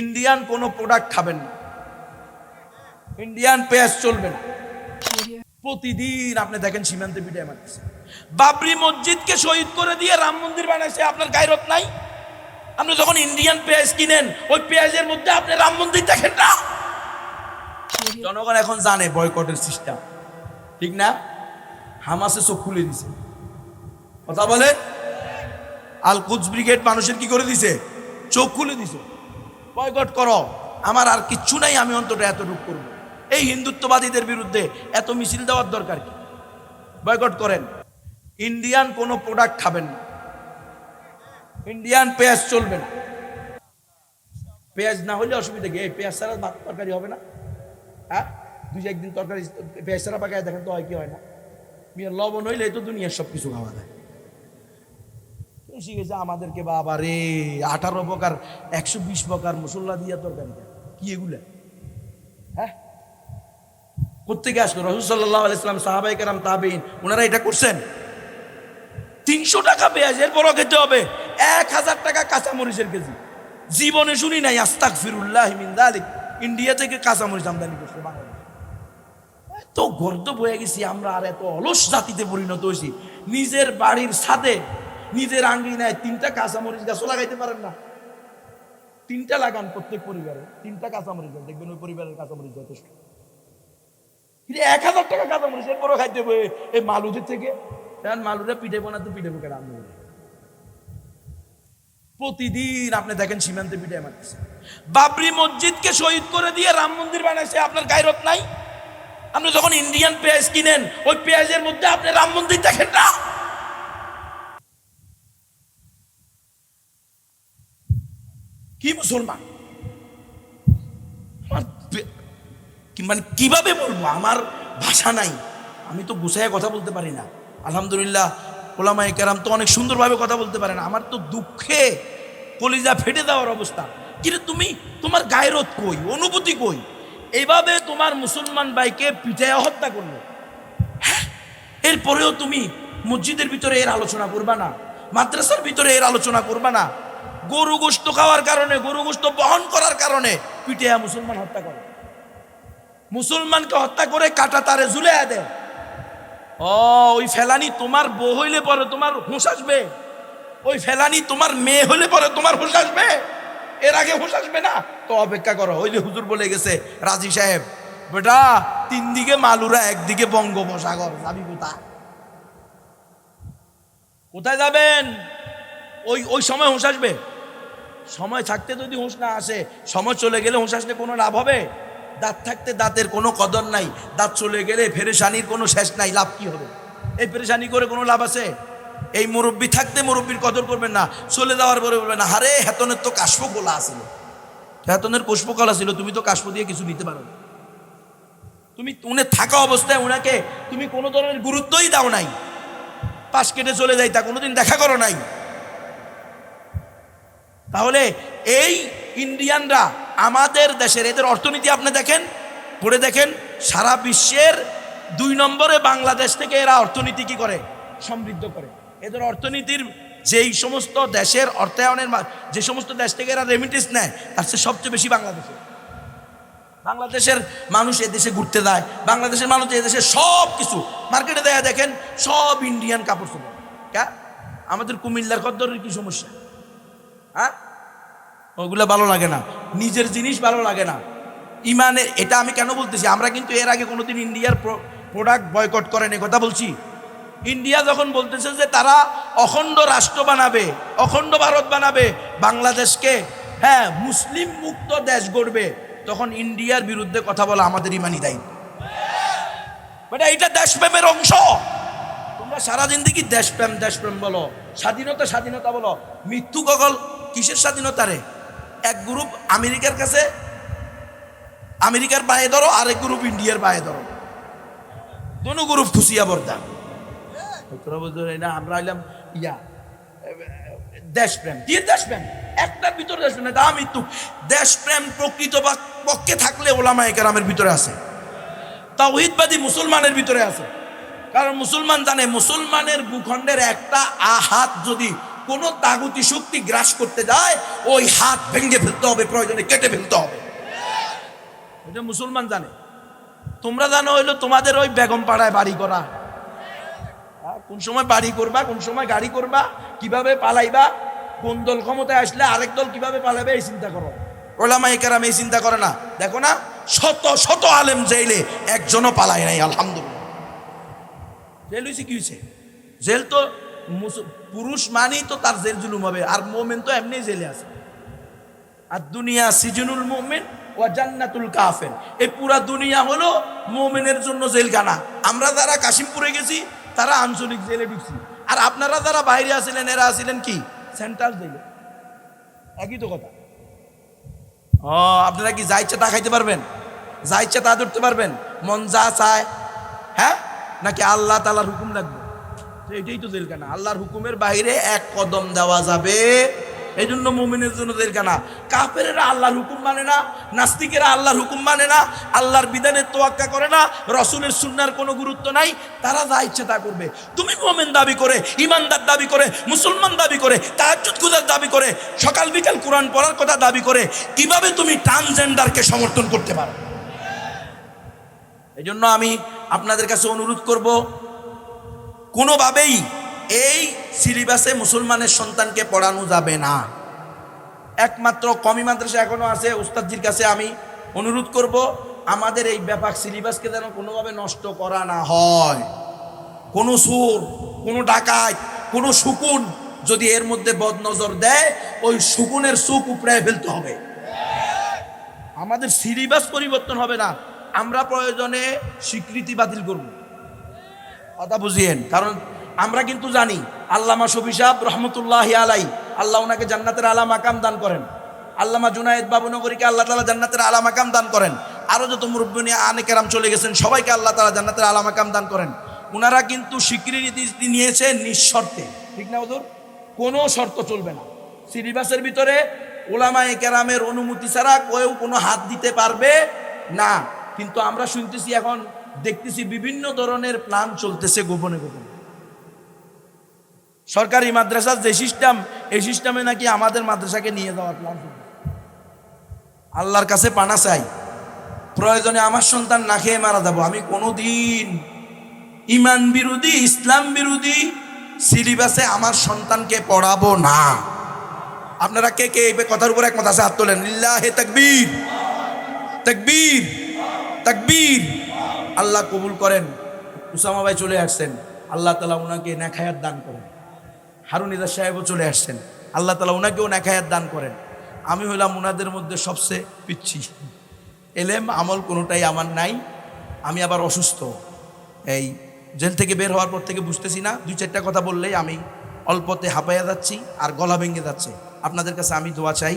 Indian কোনো product খাবেন না। ইন্ডিয়ান পেঁয়াজ চলবে না। প্রতিদিন আপনি দেখেন সীমান্তে পিঠে মারতেছে। বাবরি মসজিদকে শহীদ করে দিয়ে রাম মন্দির বানাইছে, আপনার গায়রত নাই? আপনি যখন ইন্ডিয়ান পেঁয়াজ কিনেন, ওই পেঁয়াজের মধ্যে আপনি রাম মন্দির দেখেন না? জনগণ এখন জানে বয়কটের সিস্টেম ঠিক না? হামাসে চোখ খুলে দিছে। কথা বলে? আল কুচ ব্রিগেড মানুষের কি করে দিছে? চোখ খুলে দিছে। বয়কট করো। আমার আর কিচ্ছু নাই, আমি অন্তত এতটুকু করব। এই হিন্দুত্ববাদীদের বিরুদ্ধে এত মিছিল দেওয়ার দরকার কি? বয়কট করেন। ইন্ডিয়ান কোনো প্রোডাক্ট খাবেন না। ইন্ডিয়ান পেঁয়াজ চলবে না। পেঁয়াজ না হলে অসুবিধা কি? এই পেঁয়াজ ছাড়া ভাত তরকারি হবে না? হ্যাঁ? দুই একদিন তরকারি, পেঁয়াজ ছাড়া পাকায় দেখেন তো হয় কি হয় না? লবণ হইলে তো দুনিয়ার সব কিছু খাওয়া যায়। শিখেছে আমাদেরকে বাবা রে, আঠারো প্রকার, একশো বিশ প্রকার মশলা দিয়া তরকারি। কি এগুলা? হ্যাঁ? কোথেকে আসলো? রসুল সাল্লাহ সাহাবাই কারাম তাবিন ওনারা এটা করছেন। তিনশো টাকা পেঁয়াজ এরপরও খেতে হবে, এক হাজার টাকা কাঁচামরিচের কেজি। জীবনে শুনি নাই আস্তাক ফিরুল্লাহ মিন্দালিক ইন্ডিয়া থেকে কাঁচামরিচ আমদানি করছে বাংলাদেশ। এত গর্দ বয়ে গেছি আমরা, আর এত অলস জাতিতে পরিণত হয়েছি। নিজের বাড়ির সাথে নিজের আঙ্গিনায় তিনটা কাঁচামরিচ গাছও লাগাইতে পারেন না। তিনটা লাগান প্রত্যেক পরিবারে, তিনটা কাঁচামরিচ গাছ দেখবেন ওই পরিবারের কাঁচামরিচ যথেষ্ট। কিন্তু এক হাজার টাকা কাঁচামরিচ এরপরও খাইতে হবে এই মালুদের থেকে। এখন মালুরা পিঠে বানাতে পিঠে বুকে রান্না করে প্রতিদিন আপনি দেখেন সীমান্তে পিঠে মারতেছে বাবরি মসজিদকে শহীদ করে দিয়ে রাম মন্দির বানাইছে, আপনার গায়রত নাই? আপনি যখন ইন্ডিয়ান পেঁয়াজ কিনেন, ওই পেঁয়াজের মধ্যে আপনি রাম মন্দির দেখেন না? কি মুসলমান? মানে কীভাবে বলব? আমার ভাষা নাই। আমি তো গুছাইয়া কথা বলতে পারি না। আলহামদুলিল্লাহ ওলামাই কেরাম তো অনেক সুন্দরভাবে কথা বলতে পারে না। আমার তো দুঃখে কলিজা ফেটে দেওয়ার অবস্থা। কিন্তু তুমি তোমার গায়রত কই? অনুভূতি কই? এইভাবে তোমার মুসলমান ভাইকে পিঠায় হত্যা করল। হ্যাঁ, এরপরেও তুমি মসজিদের ভিতরে এর আলোচনা করবা না। মাদ্রাসার ভিতরে এর আলোচনা করবা না। গরু গোস্ত খাওয়ার কারণে, গরু গোস্ত বহন করার কারণে পিঠেয়া মুসলমান হত্যা করে। মুসলমানকে হত্যা করে কাটা তারে ঝুলে দেয়। ও, ওই ফেলানি তোমার বউ হইলে পরে তোমার হুঁশ আসবে। ওই ফেলানি তোমার মেয়ে হইলে পরে তোমার হুঁশ আসবে। এর আগে হুঁশ আসবে না? তো অপেক্ষা করো ওই যে হুজুর বলে গেছে, রাজি সাহেব, বেটা, তিন দিকে মালুরা একদিকে বঙ্গোপসাগর, যাবি কোথা কোথায় যাবেন? ওই ওই সময় হুঁশ আসবে। সময় থাকতে যদি হুঁশ না আসে, সময় চলে গেলে হুঁশ আসলে কোনো লাভ হবে? দাঁত থাকতে দাঁতের কোনো কদর নাই, দাঁত চলে গেলে ফেরেশানির কোনো শেষ নাই, লাভ কি হবে? এই ফেরেশানি করে কোনো লাভ আছে? এই মুরব্বী থাকতে মুরব্বীর কদর করবেন না, চলে যাওয়ার পরে বলবেন না হারে হেতনের তো কাশ্প গোলা আছিল। হেতনের পুষ্পকলা ছিল, তুমি তো কাশ্প দিয়ে কিছু নিতে পারো তুমি, উনি থাকা অবস্থায় ওনাকে তুমি কোনো ধরনের গুরুত্বই দাও নাই। পাশ কেটে চলে যাই, তা কোনোদিন দেখা করো নাই। তাহলে এই ইন্ডিয়ানরা আমাদের দেশের, এদের অর্থনীতি আপনি দেখেন, পড়ে দেখেন, সারা বিশ্বের দুই নম্বরে বাংলাদেশ থেকে এরা অর্থনীতি কি করে? সমৃদ্ধ করে। এদের অর্থনীতির যেই সমস্ত দেশের অর্থায়নের যে সমস্ত দেশ থেকে এরা রেমিটেন্স নেয়, তার চেয়ে সবচেয়ে বেশি বাংলাদেশে বাংলাদেশের মানুষ এদেশে ঘুরতে যায়, বাংলাদেশের মানুষ এদেশে সব কিছু মার্কেটে দেয়া দেখেন, সব ইন্ডিয়ান কাপড় চোপড়। আমাদের কুমিল্লার কদ্দরের কি সমস্যা? হ্যাঁ? ওগুলো ভালো লাগে না। নিজের জিনিস ভালো লাগে না। ইমানের, এটা আমি কেন বলতেছি? আমরা কিন্তু এর আগে কোনোদিন ইন্ডিয়ার প্রোডাক্ট বয়কট করেন, কথা বলছি? ইন্ডিয়া যখন বলতেছে যে তারা অখণ্ড রাষ্ট্র বানাবে, অখণ্ড ভারত বানাবে, বাংলাদেশকে হ্যাঁ মুসলিম মুক্ত দেশ গড়বে, তখন ইন্ডিয়ার বিরুদ্ধে কথা বলা আমাদের ইমানি দায়িত্ব বেটা, এটা দেশপ্রেমের অংশ। তোমরা সারা জিন্দিগি দেশপ্রেম দেশপ্রেম বলো। স্বাধীনতা স্বাধীনতা বলো। মৃত্যু গগল কিসের স্বাধীনতা রে? এক গ্রুপ আমেরিকার কাছে আমেরিকার পায়ে ধরো আরেক গ্রুপ ইন্ডিয়ার পায়ে ধরো। দোনো গ্রুপ খুশিয়া বর্দা। না আমরা হইলাম ইয়া দেশপ্রেম। দিয়ে দেশপ্রেম? একটার ভিতরে দেশপ্রেম না মৃত্যু দেশপ্রেম প্রকৃত বা- পক্ষে থাকলে ওলামা একরামের ভিতরে আছে। তাওহিদবাদী মুসলমানের ভিতরে আছে। কারণ মুসলমান জানে মুসলমানের ভূখণ্ডের একটা আহাত যদি কোনো তাগুতি শক্তি গ্রাস করতে যায়, ওই হাত ভেঙে ফেলতে হবে, প্রয়োজনে কেটে ফেলতে হবে। এটা মুসলমান জানে। তোমরা জানো হইল তোমাদের ওই বেগম পাড়ায় বাড়ি করা। কোন সময় বাড়ি করবা, কোন সময় গাড়ি করবা, কীভাবে পালাইবা, কোন দল ক্ষমতায় আসলে আরেক দল কীভাবে পালাবে, এই চিন্তা করো। কেরাম এই চিন্তা করে না। দেখো না, শত শত আলেম জেলে একজনও পালায় নাই, আলহামদুলিল্লাহ। জেল হয়েছে কি হয়েছে জেল তো পুরুষ মানেই তো তার জেল জুলুম হবে, আর মোমেন তো এমনি জেলে আছে। আর দুনিয়া সিজনুল মোমেন ও জান্নাতুল কাফের। এই পুরা দুনিয়া হলো মোমেনের জন্য জেলখানা। আমরা যারা কাশিমপুরে গেছি, তারা আঞ্চলিক জেলে ঢুকছি। আর আপনারা যারা বাইরে আছিলেন, এরা আছিলেন কি? সেন্ট্রাল জেলে। একই তো কথা। ও, আপনারা কি যা ইচ্ছা তা খাইতে পারবেন? যা ইচ্ছা তা ধরতে পারবেন? মন যা চায় হ্যাঁ? নাকি আল্লাহ তালার হুকুম লাগবে? এটাই তো জেলখানা আল্লাহর হুকুমের বাইরে এক কদম দেওয়া যাবে। এই জন্য মুমিনের জন্য জেলখানা কাফেরেরা আল্লাহর হুকুম মানে না, নাস্তিকেরা আল্লাহর হুকুম মানে না, আল্লাহর বিধানের তোয়াক্কা করে না, রসুলের সুন্নার কোনো গুরুত্ব নাই, তারা যা ইচ্ছে তা করবে। তুমি মোমেন দাবি করে ইমানদার দাবি করে, মুসলমান দাবি করে, তাহাজ্জুদ গুজার দাবি করে, সকাল বিকাল কোরআন পড়ার কথা দাবি করে, কীভাবে তুমি ট্রান্সজেন্ডারকে সমর্থন করতে পারো? এই জন্য আমি আপনাদের কাছে অনুরোধ করব কোনোভাবেই এই সিলেবাসে মুসলমানের সন্তানকে পড়ানো যাবে না। একমাত্র কমি মাদ্রাসা এখনও আছে, উস্তাদজির কাছে আমি অনুরোধ করব, আমাদের এই ব্যাপক সিলেবাসকে যেন কোনোভাবে নষ্ট করা না হয়। কোনো সুর, কোনো ডাকাত, কোনো শুকুন যদি এর মধ্যে বদনজর দেয়, ওই শুকুনের সুখ উপড়ে ফেলতে হবে। আমাদের সিলেবাস পরিবর্তন হবে না, আমরা প্রয়োজনে স্বীকৃতি বাতিল করব। কথা বুঝিয়েন। কারণ আমরা কিন্তু জানি, আল্লামা শফি সাহেব রহমতুল্লাহ আলাই আল্লাহ ওনাকে জান্নাতের আলা মাকাম দান করেন। আল্লামা জুনায়েদ বাবু নগরীকে আল্লাহ তালা জান্নাতের আলা মাকাম দান করেন। আরও যত মুরব্বনী আনে কেরাম চলে গেছেন, সবাইকে আল্লাহ তালা জান্নাতের আলা মাকাম দান করেন। ওনারা কিন্তু স্বীকৃতি নিয়েছে নিঃশর্তে। ঠিক না ওদের কোনো শর্ত চলবে না। সিলেবাসের ভিতরে ওলামায়ে কেরামের অনুমতি ছাড়া কেউ কোনো হাত দিতে পারবে না। কিন্তু আমরা শুনতেছি এখন দেখতেছি বিভিন্ন ধরনের প্ল্যান চলতেছে গোপনে গোপনে। সরকারি মাদ্রাসার যে সিস্টেম এই সিস্টেমে নাকি আমাদের মাদ্রাসাকে নিয়ে যাওয়ার প্ল্যান আল্লাহর কাছে পানা চাই, প্রয়োজনে আমার সন্তান না খেয়ে মারা যাব। আমি কোনোদিন ইমান বিরোধী, ইসলাম বিরোধী সিলেবাসে আমার সন্তানকে পড়াবো না। আপনারা কে কে এই কথার উপর একমত আছে? হাত তোলেন। লিল্লাহে তাকবীর। তাকবীর। তাকবীর। আল্লাহ কবুল করেন, উসামা ভাই চলে আসছেন, আল্লাহ তালা ওনাকে নেখায়াত দান করেন। হারুন ইজাজ সাহেবও চলে আসছেন, আল্লাহ তালা ওনাকেও নেখায়াত দান করেন। আমি হইলাম ওনাদের মধ্যে সবচেয়ে পিচ্ছি। এলেম, আমল কোনোটাই আমার নাই, আমি আবার অসুস্থ। এই জেল থেকে বের হওয়ার পর থেকে বুঝতেছি না, দুই চারটা কথা বললেই আমি অল্পতে হাঁপাইয়া যাচ্ছি আর গলা ভেঙে যাচ্ছে। আপনাদের কাছে আমি দোয়া চাই।